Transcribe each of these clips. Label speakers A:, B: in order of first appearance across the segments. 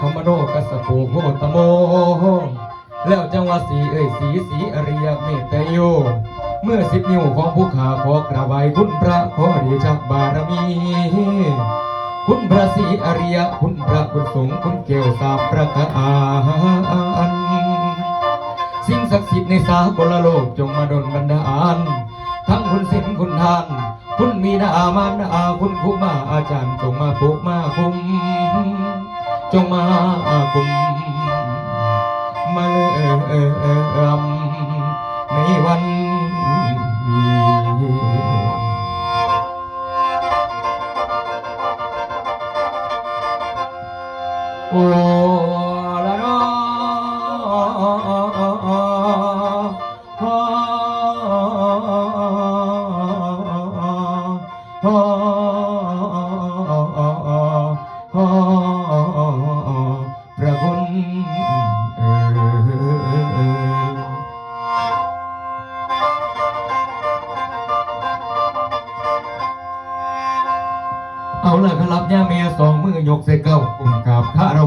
A: กุกุสันโธโคนาคมโนกัสปูโคตโม แล้วจังวะสีเอ้ยสีสีอริยเมตโย เมื่อสิบนิ้วของผู้ขาขอกราบไหว้คุณพระขอเดชะบารมี คุณพระศรีอริยคุณพระคุณสงฆ์คุณเกวสามประการสิ่งศักดิ์สิทธิ์ในสากลโลกจงมาดลบันดาลทั้งคุณศิลคุณทาน คุณมีนาอามานอาคุณครูมาอาจารย์จงมาปลุกมาคุ้ม จงมาคุมมาเลิมในวัน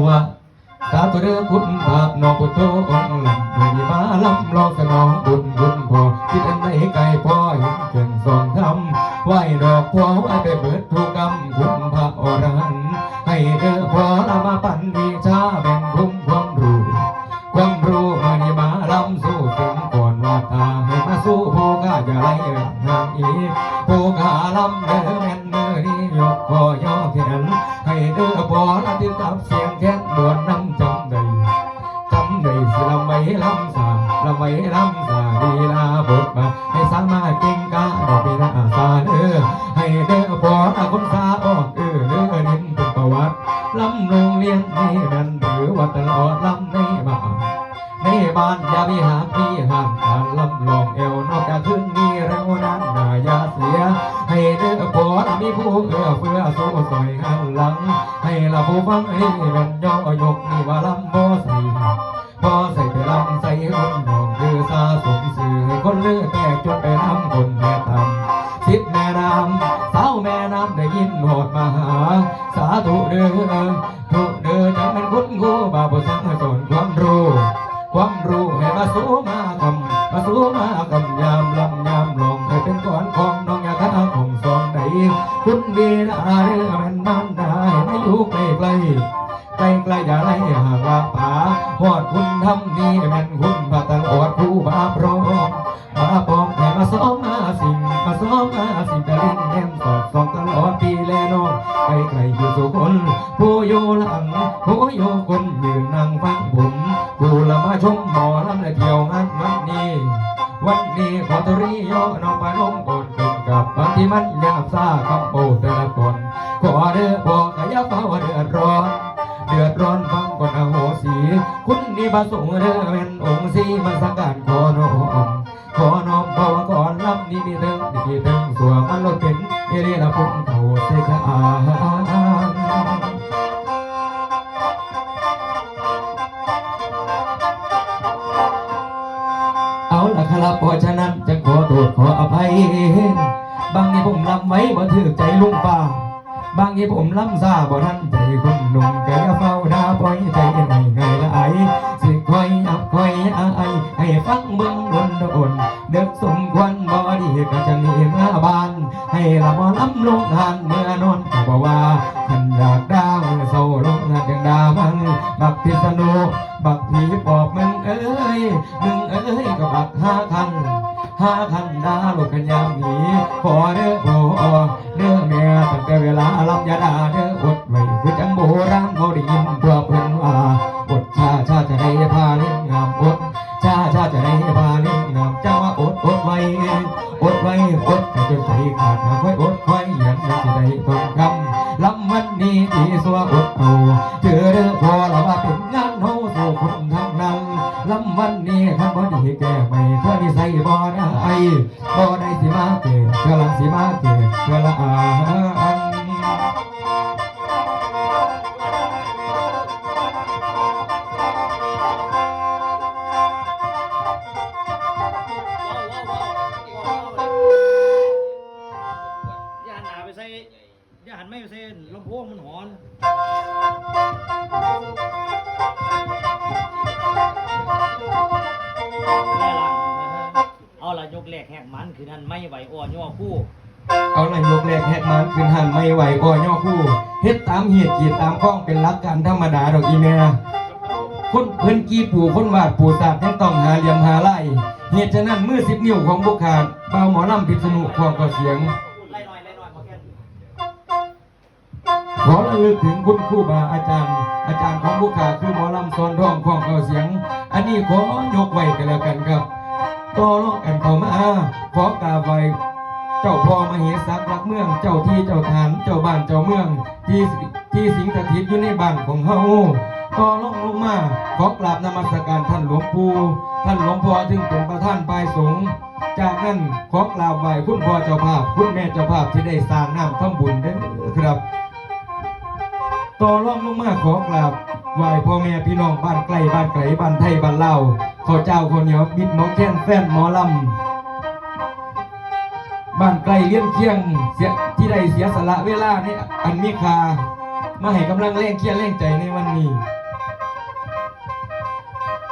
A: วะสาธุเด้อคุณพระนองพุทโธองค์ลังไม่มีมาลำลองสนองบุญบุญพอคิดอันไหนไกลพอเห็นเกินสองคำไหวดอกพอไหวไปเบิดทุกกรรมคุณพระอรหันต์ให้เด้อพอละมาปันวิชาแบ่งคุ้ม สามารถเก่งกาดอกเป็นอาสาเด้อให้เด้อพอคนสาออกเออเด้อนินเป็นประวัติลำโรงเรียนนี่นั่นหรือว่าตลอดลำในบ้านในบ้านอย่ามีหาพี่ห่างการลำลองเอวนอกจากขึ้นนี้เรานั้นนายาเสีย ให้เด้อปอดมีผู้เอื้อเฟื้อสู้สอยหันหลัง ให้ละผู้ฟังนี่เป็นย่อยกนี่ว่าลำบ่ใส่พอใส่ ยินหอดมาหา สาธุเด้อทุกเด้อจังเป็นคุณกูบาบุสังสอนความรู้ ความรู้ให้มาสู้มา พระตังอดผู้บาพร้อมมาปองให้มาซ้อมมาสิ่งมาซ้อมมาสิ่งแต่ลิ้นแนมสอดสองตลอดปีแลน้องไกลไกลอยู่สุคนผู้อยู่หลังผู้อยู่คนยืนนั่งฟังผมกูละมาชมหมอลำและเที่ยวงานวันนี้วันนี้ขอตรีโยนองปานงก่อนขึ้นกับบางที่มันยากซ่าคำโบแต่ละตนขอเด้อบอกขยับเฝ้าเดือดร้อน เดือดร้อนฟังก่อนอโหสี คุณนี่บาสงเด้อเป็นองค์สีมาสังการขอน้อมขอน้อมเพราะว่าก่อนลำนี้มีเทิงมีเทิงสวงอันรถเป็นเอเรียละพุ่งเขาเสกอาเอาละครับเพราะฉะนั้นจะขอโทษขออภัย บางทีผมรับไว้บ่ถือใจลุงป้า บางทีผมล้ำซาบ่ทันใจ อ้ยมึงเอ้ยก็บักห้าคันห้าคันดาลูกกันยามนีขอเด้อโอเด้อแม่ตั้งแต่เวลาลำยาดาเด้ออดไว้คือจังโบราณเขาได้ยินเพื่อเพิ่นว่าอดชาชาจะได้พาเล่นงามอดชาชาจะได้พาเล่นงามจังว่าอดอดไว้อดไว้อดให้จนใจขาดหากไว้อดคอยยันมันจะได้ทองคำลำวันนี้ที่สัวอดเอาเจอเด้อพอละว่าเป็นงานเฮาสู่คนทั้ง บ่ได้บ่ได้สิมาเกิดกำลังสิมาเกิดกะละอา
B: แหกแหกมันคือนั่นไม่ไหวอ่อนย่อคู่
A: เอาหน่อยกแรกแหกมันขึ้นหันไม่ไหวอ่อย่อคู่เฮ็ดตามเหตุกีดตามข้องเป็นหลักการธรรมดาดอกอีแม่คนเพิ่นกีปู่คนวาดปู่ศาสตร์ยังต้องหาเหลี่ยมหาไล่เหตุฉะนั้นมือสิบนิ้วของบุคคาเบาหมอลำพิษณุความกับเสียงขอระลึกถึงคุณครูบาอาจารย์ อาจารย์ของบุคคาคือหมอลำสอนร้องความกับเสียง อันนี้ขอยกไว้กันแล้วกันครับ ต่อรองกันเข้ามาขอกราบไหวเจ้าพ่อมเหสักรักเมือง เจ้าที่เจ้าฐานเจ้าบ้านเจ้าเมือง ที่ที่สิงสถิตอยู่ในบ้านของเฮาก็ลงลงมาขอกราบนมัสการท่านหลวงปู่ท่านหลวงพ่อถึงเป็นประธานปลายสงฆ์จากนั้นขอกราบไหวคุณพ่อเจ้าภาพ คุณแม่เจ้าภาพที่ได้สร้างน้ำทำบุญเด้อครับต่อรองลงมาขอกราบไหวพ่อแม่พี่น้องบ้านใกล้บ้านไกลบ้านไทยบ้านเล่า ขอเจ้าคนเหนียวบิดหมอแค้นแฟนหมอลำบ้านไกลเลี้ยงเคียงเสียที่ได้เสียสละเวลาในอันมีคามาให้กำลังแรงเคียงแรงใจในวันนี้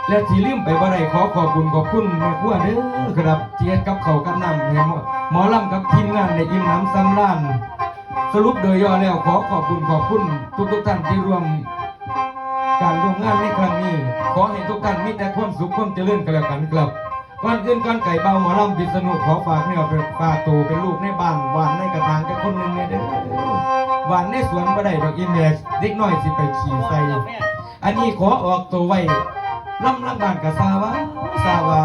A: และที่ลืมไปว่าได้ขอขอบคุณขอบคุณแม่ครัวเด้อครับที่เฮ็ดกับเขากับน้ำให้หมอหมอลำกับทีมงานในอิ่มน้ำสำราญสรุปโดยย่อแล้วขอขอบคุณขอบคุณทุกทุกท่านที่ร่วม การร่วมงานในครั้งนี้ ขอให้ทุกท่านมีแต่ความสุขความเจริญกันแล้วกันครับก่อนอื่นก่อนไก่เบาหมอลำพิษณุขอฝากเนี่ยเป็นฝากตูเป็นลูกในบ้านหวานในกระถางกับคนหนึ่งเนี่ยเด้อหวานในสวนบ่ได้ดอกอินเมจเด็กน้อยสิไปขี่ใส่อันนี้ขอออกตัวไว้ล่ำลำบ้านกับสาวาสาวา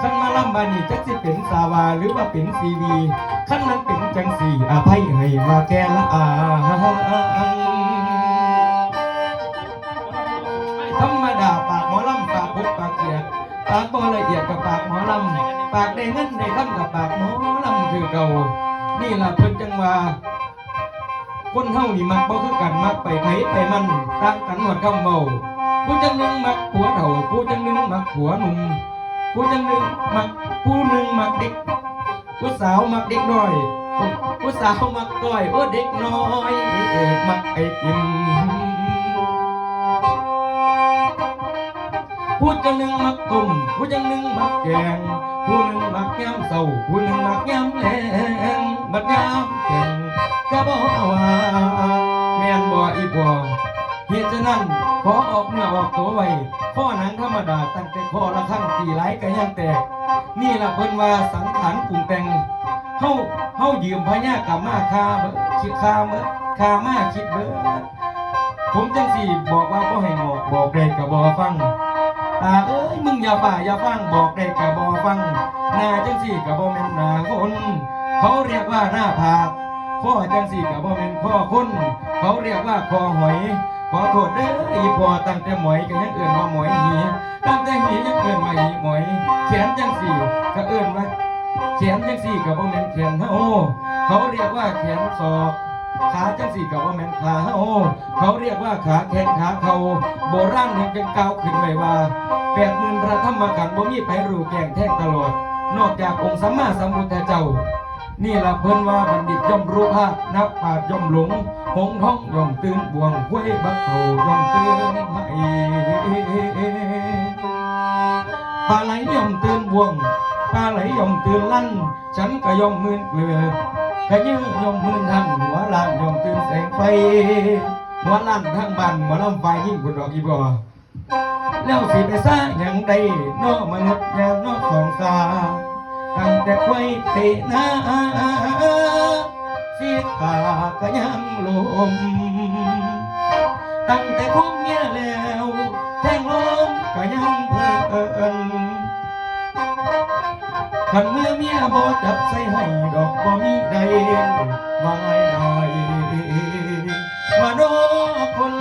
A: ขั้นมาล่ำบ้านนี่จักสิเป็นสาวาหรือว่าเป็นซีวีขั้นนั้นเป็นจังสี่อภัยให้ว่าแกละอาากบ่ละเอียดกับปากหมอลำปากได้เงินได้คำกับปากหมอลำคือเก่านี่ล่ะเพิ่นจังว่าคนเฮานี่มักบ่คือกันมักไปไผไปมันต่างกันหมดคำเว้าผู้จังหนึงมักผัวเฒ่าผู้จังหนึงมักผัวหนุ่มผู้จังหนึงมักผู้หนึ่งมักเด็กผู้สาวมักเด็กน้อยผู้สาวมักก้อยโอ้เด็กน้อยเอกมักไอติม ผู้จังหนึ่งมักต้มผู้จังหนึ่งมักแกงผู้หนึ่งมักแก้มเศร้าผู้หนึ่งมักแก้มแรงมักยามแข่งก็บอกว่าแม่นบ่อีบ่เหตุฉะนั้นขอออกเนื้อออกตัวไว้ข้อหนังธรรมดาตั้งแต่ข้อละครั้งตีไหลก็ยังแตก นี่ละเพิ่นว่าสังขารปรุงแต่งเฮาเฮายืมพญากรรมาคาเบิดคิดคาเบิดคามาคิดเบิดผมจังสี่บอกว่าบ่ให้งอกบอกได้ก็บ่ฟัง ตาเอ้ยมึงอย่าฝ่าอย่าฟังบอกได้กะบอฟังหน้าจังสี่กะบอแม่นหน้าคน เขาเรียกว่าหน้าผากข้อจังสี่กะบอแม่นข้อคน เขาเรียกว่าคอหอยขอโทษเด้ออีพอตั้งแต่หมอยก็ยังเอื่นว่าหมอยหีตั้งแต่หียังเอื่นมาหีหมอยแขนจังสี่ก็เอื่นว่าแขนจังสี่กะบอแม่นแขนเฮาเขาเรียกว่าแขนศอก ขาจังสี่กับว่าแม่นขาเฮาเขาเรียกว่าขาแข้งขาเขาโบราณยังเป็นเกาวขึ้นไว้ว่าแปดหมื่นพระธรรมขันบ่มีไผรู้แจ้งแท้งตลอด นอกจากองค์สัมมาสัมพุทธเจ้า นี่ล่ะเพิ่นว่าบัณฑิตย่อมรู้ภาคนักปราชญ์ย่อมหลงหงท้องย่อมตื่นบวงห้วยบักโถย่อมตื่นให้ปลาไหลย่อมตื่นบวงปลาไหลย่อมตื่นลั่น ฉันก็ย่อมมืนเกลือ ขยื้อยมมือทันหัวล้านยมตื่นแสงไฟหัวล้านทั้งบ้านหมาลำไฟยิ่งกว่าดอกอีบอแล้วสิไปซ่าอย่างใดนอมนุษย์อย่างนอสองสาตั้งแต่ควยเตะน้าสีขาก็ยังลมตั้งแต่คบเมียแล้ว ขันมือเมียบ่ดับใส่ให้ดอกบ่มีใดวายนายมาดอคน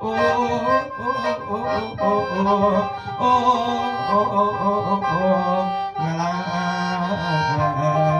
A: โอ้โอ้โอ้โอ้โอ้โอ้โอ้โอ้โอ้โอ้ลา